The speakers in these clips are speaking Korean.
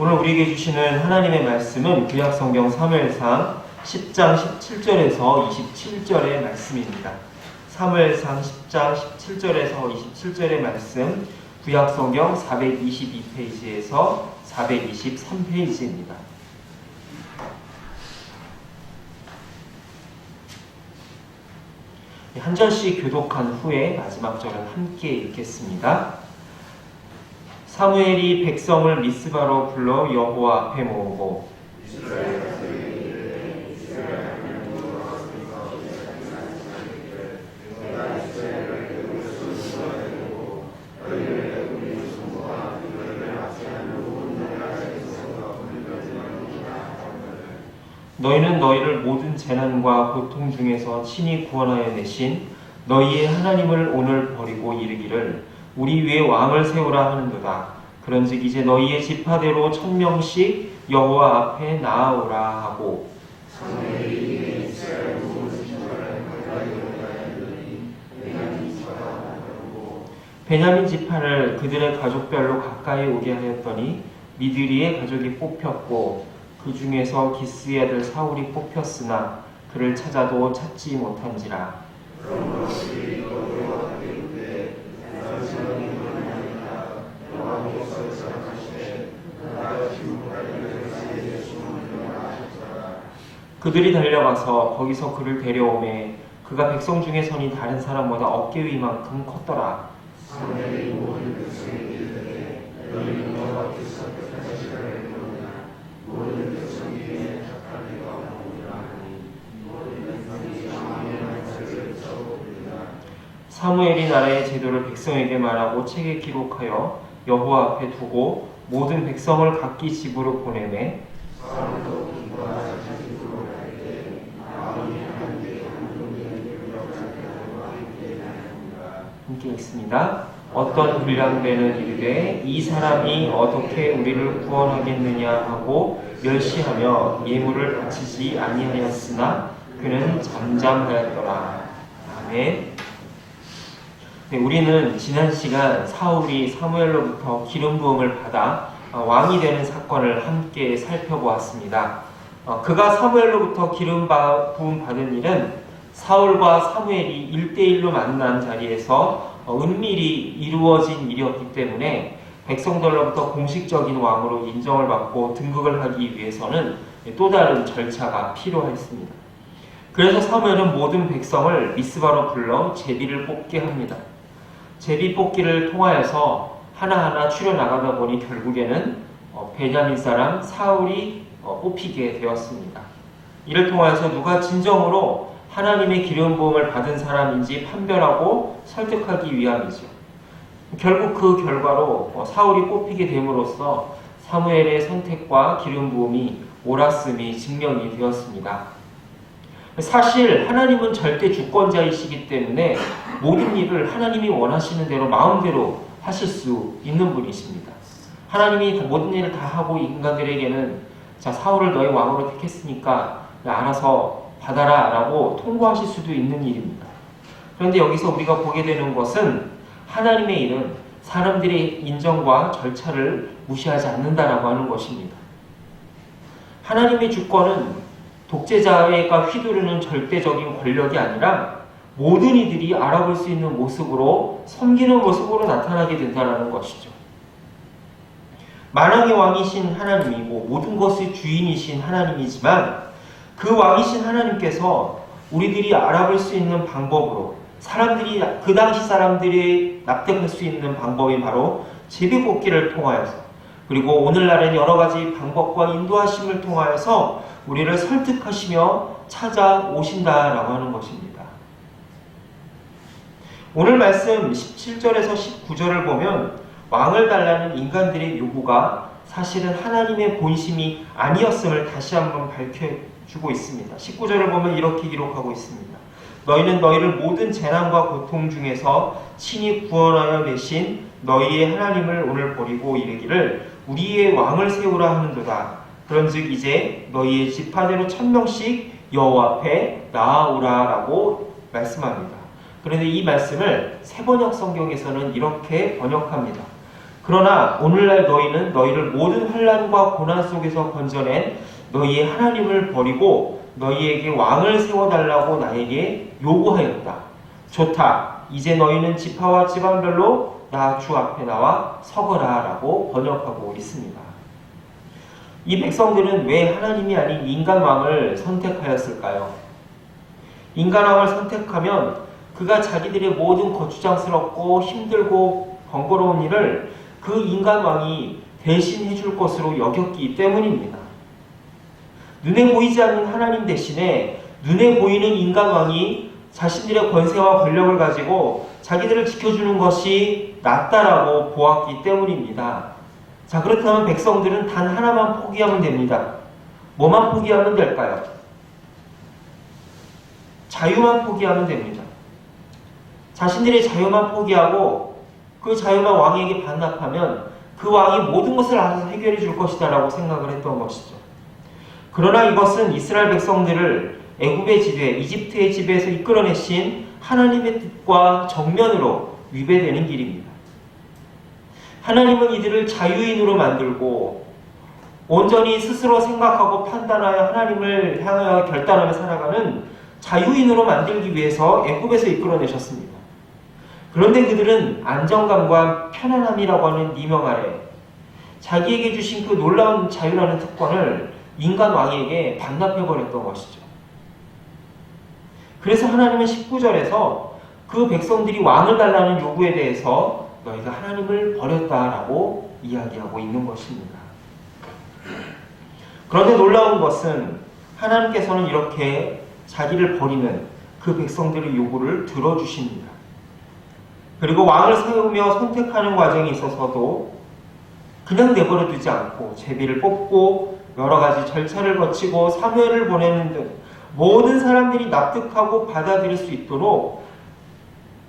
오늘 우리에게 주시는 하나님의 말씀은 구약성경 3회상 10장 17절에서 27절의 말씀입니다. 3회상 10장 17절에서 27절의 말씀 구약성경 422페이지에서 423페이지입니다. 한 절씩 교독한 후에 마지막 절은 함께 읽겠습니다. 사무엘이 백성을 미스바로 불러 여호와 앞에 모으고 너희는 너희를 모든 재난과 고통 중에서 친히 구원하여 내신 너희의 하나님을 오늘 버리고 이르기를 우리 위에 왕을 세우라 하는도다. 그런즉 이제 너희의 지파대로 천 명씩 여호와 앞에 나아오라 하고 베냐민 지파를 그들의 가족별로 가까이 오게 하였더니 미드리의 가족이 뽑혔고 그 중에서 기스의 아들 사울이 뽑혔으나 그를 찾아도 찾지 못한지라 그들이 달려가서 거기서 그를 데려오매 그가 백성 중에 선이 다른 사람보다 어깨 위만큼 컸더라. 사무엘이 나라의 제도를 백성에게 말하고 책에 기록하여 여호와 앞에 두고 모든 백성을 각기 집으로 보내매 함께 읽습니다. 어떤 불량배는 이르되 이 사람이 어떻게 우리를 구원하겠느냐 하고 멸시하며 예물을 바치지 아니하였으나 그는 잠잠하였더라. 아멘. 네, 우리는 지난 시간 사울이 사무엘로부터 기름 부음을 받아 어, 왕이 되는 사건을 함께 살펴보았습니다. 어, 그가 사무엘로부터 기름 바- 부음 받은 일은 사울과 사무엘이 1대1로 만난 자리에서 어, 은밀히 이루어진 일이었기 때문에 백성들로부터 공식적인 왕으로 인정을 받고 등극을 하기 위해서는 또 다른 절차가 필요했습니다. 그래서 사무엘은 모든 백성을 미스바로 불러 제비를 뽑게 합니다. 제비 뽑기를 통하여서 하나하나 추려 나가다 보니 결국에는 어, 베냐민 사람 사울이 어, 뽑히게 되었습니다. 이를 통하여서 누가 진정으로 하나님의 기름 부음을 받은 사람인지 판별하고 설득하기 위함이죠. 결국 그 결과로 어, 사울이 뽑히게 됨으로써 사무엘의 선택과 기름 부음이 옳았음이 증명이 되었습니다. 사실 하나님은 절대 주권자이시기 때문에 모든 일을 하나님이 원하시는 대로 마음대로 하실 수 있는 분이십니다. 하나님이 모든 일을 다 하고 인간들에게는 자 사울을 너의 왕으로 택했으니까 알아서 받아라 라고 통보하실 수도 있는 일입니다. 그런데 여기서 우리가 보게 되는 것은 하나님의 일은 사람들의 인정과 절차를 무시하지 않는다라고 하는 것입니다. 하나님의 주권은 독재자가 휘두르는 절대적인 권력이 아니라 모든 이들이 알아볼 수 있는 모습으로 섬기는 모습으로 나타나게 된다는 것이죠. 만왕의 왕이신 하나님이고 모든 것의 주인이신 하나님이지만 그 왕이신 하나님께서 우리들이 알아볼 수 있는 방법으로 사람들이 그 당시 사람들이 납득할 수 있는 방법이 바로 제비뽑기를 통하여서 그리고 오늘날은 여러 가지 방법과 인도하심을 통하여서 우리를 설득하시며 찾아오신다라고 하는 것입니다. 오늘 말씀 17절에서 19절을 보면 왕을 달라는 인간들의 요구가 사실은 하나님의 본심이 아니었음을 다시 한번 밝혀 주고 있습니다. 19절을 보면 이렇게 기록하고 있습니다. 너희는 너희를 모든 재난과 고통 중에서 친히 구원하여 내신 너희의 하나님을 오늘 버리고 이르기를 우리의 왕을 세우라 하는도다. 그런즉 이제 너희의 지파대로 천 명씩 여호와 앞에 나아오라라고 말씀합니다. 그런데 이 말씀을 세번역 성경에서는 이렇게 번역합니다. 그러나 오늘날 너희는 너희를 모든 환란과 고난 속에서 건져낸 너희의 하나님을 버리고 너희에게 왕을 세워달라고 나에게 요구하였다. 좋다. 이제 너희는 지파와 지방별로 나 주 앞에 나와 서거라라고 번역하고 있습니다. 이 백성들은 왜 하나님이 아닌 인간 왕을 선택하였을까요? 인간 왕을 선택하면 그가 자기들의 모든 거추장스럽고 힘들고 번거로운 일을 그 인간 왕이 대신 해 줄 것으로 여겼기 때문입니다. 눈에 보이지 않는 하나님 대신에 눈에 보이는 인간 왕이 자신들의 권세와 권력을 가지고 자기들을 지켜주는 것이 낫다라고 보았기 때문입니다. 자, 그렇다면 백성들은 단 하나만 포기하면 됩니다. 뭐만 포기하면 될까요? 자유만 포기하면 됩니다. 자신들의 자유만 포기하고 그 자유만 왕에게 반납하면 그 왕이 모든 것을 알아서 해결해 줄 것이다라고 생각을 했던 것이죠. 그러나 이것은 이스라엘 백성들을 애굽의 지배, 이집트의 지배에서 이끌어내신 하나님의 뜻과 정면으로 위배되는 길입니다. 하나님은 이들을 자유인으로 만들고 온전히 스스로 생각하고 판단하여 하나님을 향하여 결단하며 살아가는 자유인으로 만들기 위해서 애굽에서 이끌어내셨습니다. 그런데 그들은 안정감과 편안함이라고 하는 미명 아래 자기에게 주신 그 놀라운 자유라는 특권을 인간 왕에게 반납해 버렸던 것이죠. 그래서 하나님은 19절에서 그 백성들이 왕을 달라는 요구에 대해서 너희가 하나님을 버렸다라고 이야기하고 있는 것입니다. 그런데 놀라운 것은 하나님께서는 이렇게 자기를 버리는 그 백성들의 요구를 들어주십니다. 그리고 왕을 세우며 선택하는 과정에 있어서도 그냥 내버려 두지 않고 제비를 뽑고 여러 가지 절차를 거치고 사회를 보내는 등 모든 사람들이 납득하고 받아들일 수 있도록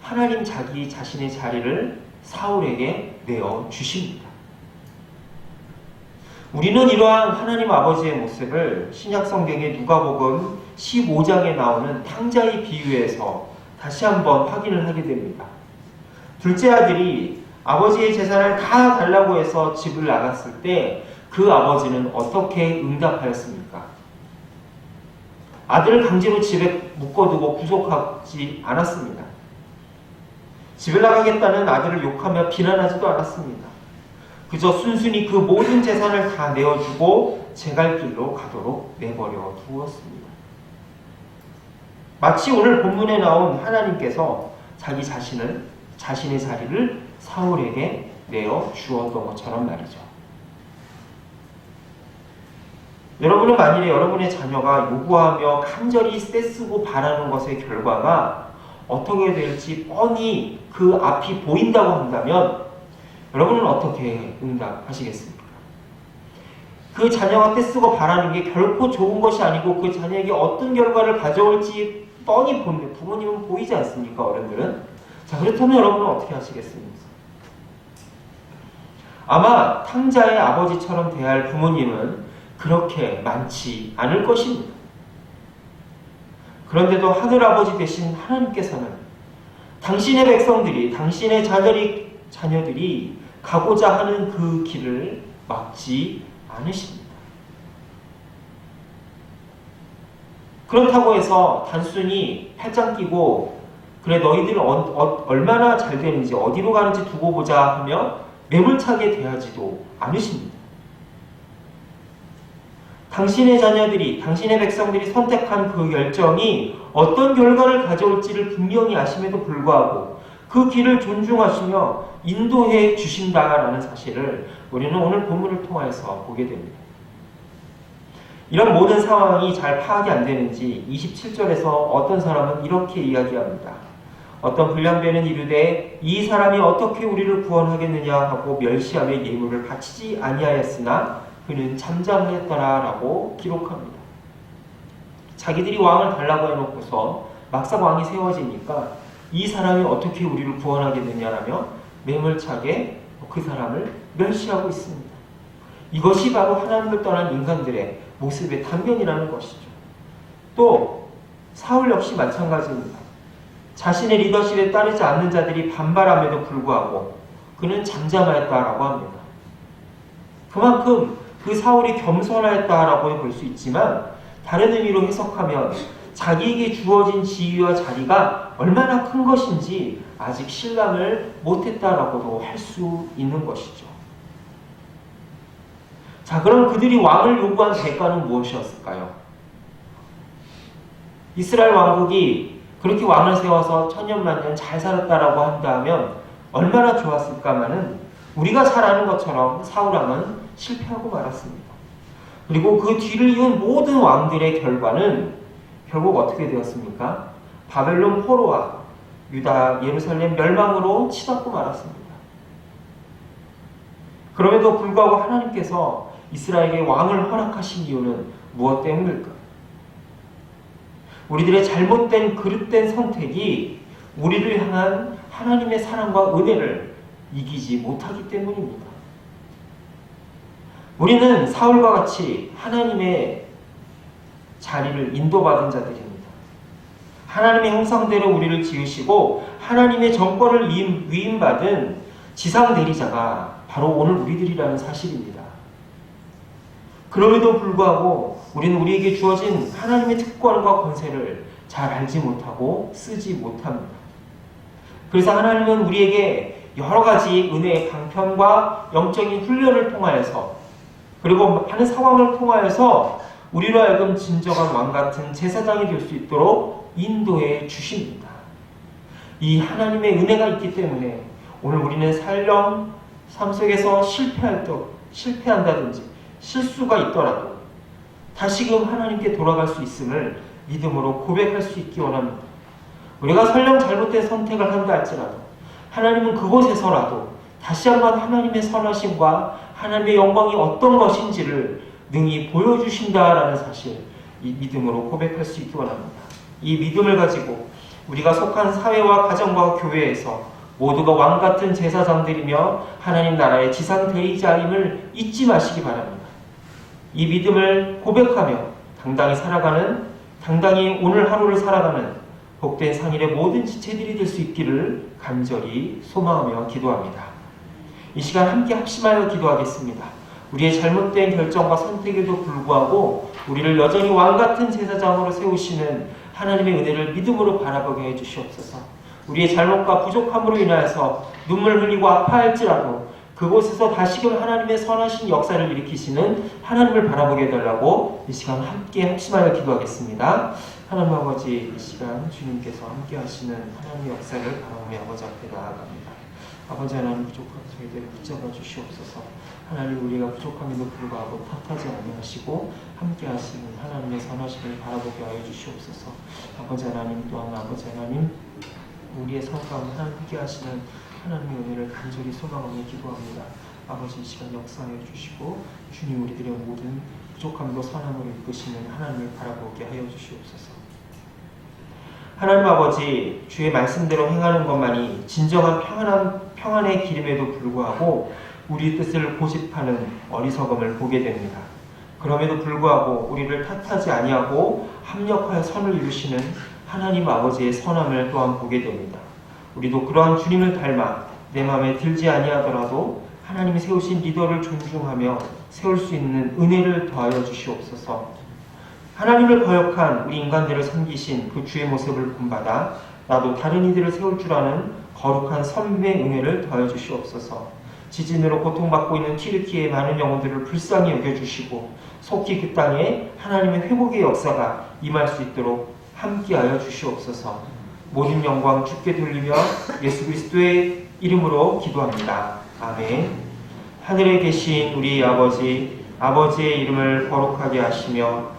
하나님 자기 자신의 자리를 사울에게 내어 주십니다. 우리는 이러한 하나님 아버지의 모습을 신약 성경의 누가복음 15장에 나오는 탕자의 비유에서 다시 한번 확인을 하게 됩니다. 둘째 아들이 아버지의 재산을 다 달라고 해서 집을 나갔을 때 그 아버지는 어떻게 응답하였습니까? 아들을 강제로 집에 묶어두고 구속하지 않았습니다. 집에 나가겠다는 아들을 욕하며 비난하지도 않았습니다. 그저 순순히 그 모든 재산을 다 내어주고 제갈 길로 가도록 내버려 두었습니다. 마치 오늘 본문에 나온 하나님께서 자기 자신을 자신의 자리를 사울에게 내어 주었던 것처럼 말이죠. 여러분은 만일에 여러분의 자녀가 요구하며 간절히 떼쓰고 바라는 것의 결과가 어떻게 될지 뻔히 그 앞이 보인다고 한다면 여러분은 어떻게 응답하시겠습니까? 그 자녀가 떼쓰고 바라는 게 결코 좋은 것이 아니고 그 자녀에게 어떤 결과를 가져올지 뻔히 보는 부모님은 보이지 않습니까? 어른들은 자 그렇다면 여러분은 어떻게 하시겠습니까? 아마 탕자의 아버지처럼 대할 부모님은 그렇게 많지 않을 것입니다. 그런데도 하늘아버지 되신 하나님께서는 당신의 백성들이, 당신의 자녀들이, 자녀들이 가고자 하는 그 길을 막지 않으십니다. 그렇다고 해서 단순히 팔짱 끼고 그래 너희들은 어, 어, 얼마나 잘 되는지 어디로 가는지 두고 보자 하며 매몰차게 대하지도 않으십니다. 당신의 자녀들이, 당신의 백성들이 선택한 그 결정이 어떤 결과를 가져올지를 분명히 아심에도 불구하고 그 길을 존중하시며 인도해 주신다라는 사실을 우리는 오늘 본문을 통하여서 보게 됩니다. 이런 모든 상황이 잘 파악이 안 되는지 27절에서 어떤 사람은 이렇게 이야기합니다. 어떤 불량배는 이르되 이 사람이 어떻게 우리를 구원하겠느냐 하고 멸시함의 예물을 바치지 아니하였으나 그는 잠잠하였더라라고 기록합니다. 자기들이 왕을 달라고 해놓고서 막상 왕이 세워지니까 이 사람이 어떻게 우리를 구원하겠느냐라며 매몰차게 그 사람을 멸시하고 있습니다. 이것이 바로 하나님을 떠난 인간들의 모습의 단면이라는 것이죠. 또 사울 역시 마찬가지입니다. 자신의 리더십에 따르지 않는 자들이 반발함에도 불구하고 그는 잠잠하였다라고 합니다. 그만큼 그 사울이 겸손하였다라고 볼 수 있지만 다른 의미로 해석하면 자기에게 주어진 지위와 자리가 얼마나 큰 것인지 아직 신랑을 못했다라고도 할 수 있는 것이죠. 자, 그럼 그들이 왕을 요구한 대가는 무엇이었을까요? 이스라엘 왕국이 그렇게 왕을 세워서 천년만년 잘 살았다라고 한다면 얼마나 좋았을까마는 우리가 잘 아는 것처럼 사울왕은 실패하고 말았습니다. 그리고 그 뒤를 이은 모든 왕들의 결과는 결국 어떻게 되었습니까? 바벨론 포로와 유다 예루살렘 멸망으로 치닫고 말았습니다. 그럼에도 불구하고 하나님께서 이스라엘에게 왕을 허락하신 이유는 무엇 때문일까? 우리들의 잘못된 그릇된 선택이 우리를 향한 하나님의 사랑과 은혜를 이기지 못하기 때문입니다. 우리는 사울과 같이 하나님의 자리를 인도받은 자들입니다. 하나님의 형상대로 우리를 지으시고 하나님의 정권을 위임, 위임받은 지상 대리자가 바로 오늘 우리들이라는 사실입니다. 그럼에도 불구하고 우리는 우리에게 주어진 하나님의 특권과 권세를 잘 알지 못하고 쓰지 못합니다. 그래서 하나님은 우리에게 여러 가지 은혜의 강편과 영적인 훈련을 통하여서 그리고 많은 상황을 통하여서 우리로 하여금 진정한 왕 같은 제사장이 될 수 있도록 인도해 주십니다. 이 하나님의 은혜가 있기 때문에 오늘 우리는 살령 삶 속에서 실패할 때 실패한다든지 실수가 있더라도 다시금 하나님께 돌아갈 수 있음을 믿음으로 고백할 수 있기 원합니다. 우리가 설령 잘못된 선택을 한다 할지라도 하나님은 그곳에서라도 다시 한번 하나님의 선하심과 하나님의 영광이 어떤 것인지를 능히 보여주신다라는 사실 이 믿음으로 고백할 수 있기 원합니다. 이 믿음을 가지고 우리가 속한 사회와 가정과 교회에서 모두가 왕 같은 제사장들이며 하나님 나라의 지상 대리자임을 잊지 마시기 바랍니다. 이 믿음을 고백하며 당당히 살아가는 당당히 오늘 하루를 살아가는 복된 상일의 모든 지체들이 될 수 있기를 간절히 소망하며 기도합니다. 이 시간 함께 합심하여 기도하겠습니다. 우리의 잘못된 결정과 선택에도 불구하고 우리를 여전히 왕 같은 제사장으로 세우시는 하나님의 은혜를 믿음으로 바라보게 해 주시옵소서. 우리의 잘못과 부족함으로 인하여서 눈물 흘리고 아파할지라도 그곳에서 다시금 하나님의 선하신 역사를 일으키시는 하나님을 바라보게 해달라고 이 시간 함께 합심하여 기도하겠습니다. 하나님 아버지 이 시간 주님께서 함께 하시는 하나님의 역사를 바라보며 아버지 앞에 나아갑니다. 아버지 하나님 부족한 저희들을 붙잡아 주시옵소서. 하나님 우리가 부족함에도 불구하고 탓하지 아니하시고 함께 하시는 하나님의 선하심을 바라보게 하여 주시옵소서. 아버지 하나님 또한 아버지 하나님 우리의 삶 가운데 함께 하시는 하나님의 은혜를 간절히 소망하며 기도합니다. 아버지 이 시간 역사하여 주시고 주님 우리들의 모든 부족함도 선함으로 이끄시는 하나님을 바라보게 하여 주시옵소서. 하나님 아버지 주의 말씀대로 행하는 것만이 진정한 평안한 평안의 길임에도 불구하고 우리 뜻을 고집하는 어리석음을 보게 됩니다. 그럼에도 불구하고 우리를 탓하지 아니하고 합력하여 선을 이루시는 하나님 아버지의 선함을 또한 보게 됩니다. 우리도 그러한 주님을 닮아 내 마음에 들지 아니하더라도 하나님이 세우신 리더를 존중하며 세울 수 있는 은혜를 더하여 주시옵소서. 하나님을 거역한 우리 인간들을 섬기신 그 주의 모습을 본받아 나도 다른 이들을 세울 줄 아는 거룩한 선비의 은혜를 더하여 주시옵소서. 지진으로 고통받고 있는 튀르키의 많은 영혼들을 불쌍히 여겨주시고 속히 그 땅에 하나님의 회복의 역사가 임할 수 있도록 함께하여 주시옵소서. 모든 영광 주께 돌리며 예수 그리스도의 이름으로 기도합니다. 아멘. 하늘에 계신 우리 아버지, 아버지의 이름을 거룩하게 하시며